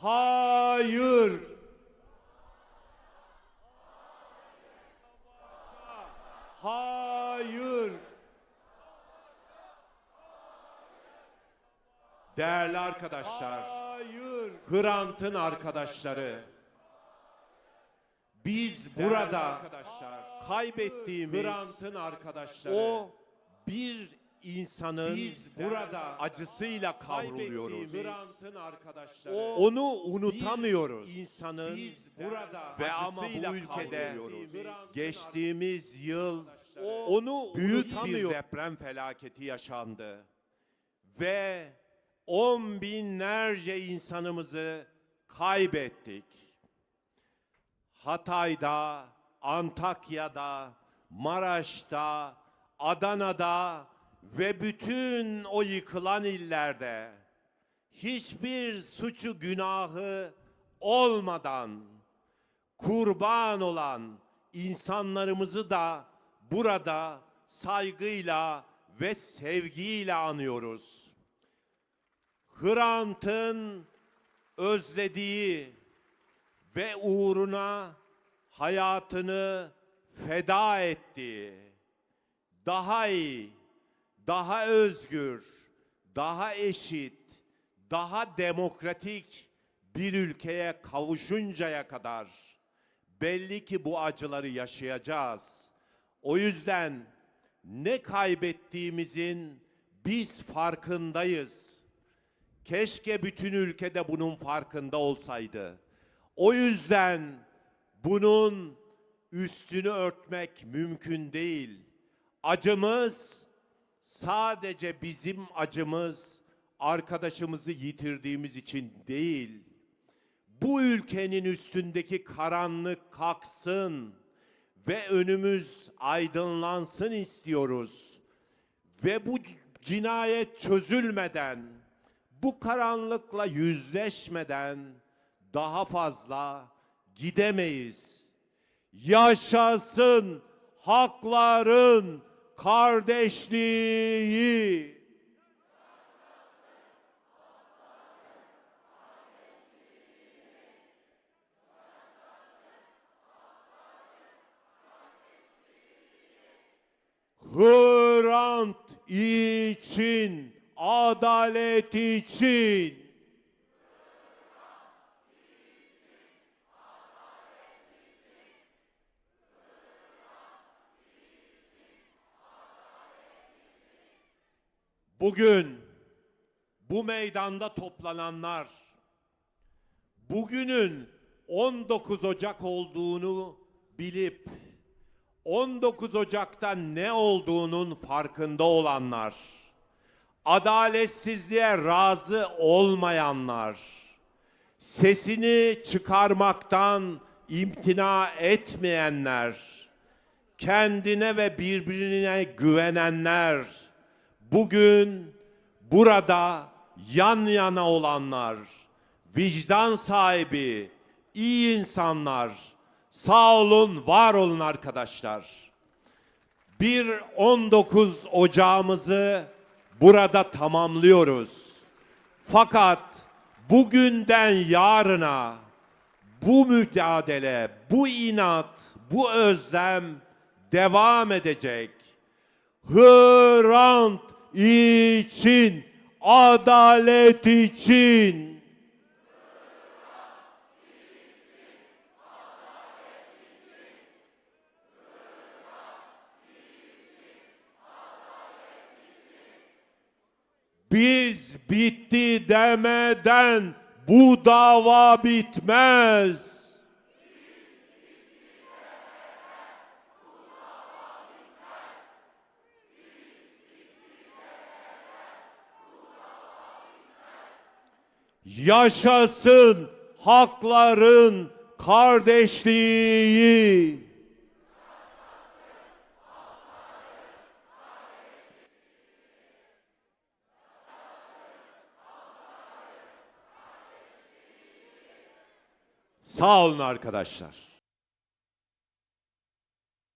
Hayır. Hayır. Değerli arkadaşlar. Hayır. Hrant'ın arkadaşları. Biz burada arkadaşlar kaybettiğimiz Hrant'ın arkadaşları o bir insanın biz burada acısıyla kavruluyoruz. Onu unutamıyoruz. insanın biz burada ve ama bu ülkede geçtiğimiz yıl onu büyük bir deprem felaketi yaşandı ve on binlerce insanımızı kaybettik. Hatay'da, Antakya'da, Maraş'ta, Adana'da ve bütün o yıkılan illerde hiçbir suçu günahı olmadan kurban olan insanlarımızı da burada saygıyla ve sevgiyle anıyoruz. Hrant'ın özlediği ve uğruna hayatını feda ettiği, daha iyi, daha özgür, daha eşit, daha demokratik bir ülkeye kavuşuncaya kadar belli ki bu acıları yaşayacağız. O yüzden ne kaybettiğimizin biz farkındayız. Keşke bütün ülkede bunun farkında olsaydı. O yüzden bunun üstünü örtmek mümkün değil. Acımız sadece bizim acımız arkadaşımızı yitirdiğimiz için değil. Bu ülkenin üstündeki karanlık kalksın ve önümüz aydınlansın istiyoruz. Ve bu cinayet çözülmeden, bu karanlıkla yüzleşmeden daha fazla gidemeyiz. Yaşasın hakların kardeşliği. Hrant için, adalet için. Bugün bu meydanda toplananlar bugünün 19 Ocak olduğunu bilip 19 Ocak'ta ne olduğunun farkında olanlar, adaletsizliğe razı olmayanlar, sesini çıkarmaktan imtina etmeyenler, kendine ve birbirine güvenenler, bugün burada yan yana olanlar, vicdan sahibi, iyi insanlar, sağ olun, var olun arkadaşlar. Bir 19 Ocağımızı burada tamamlıyoruz. Fakat bugünden yarına bu mücadele, bu inat, bu özlem devam edecek. Hrant için, adalet için. Biz bitti demeden bu dava bitmez. Yaşasın hakların kardeşliği. Sağ olun arkadaşlar.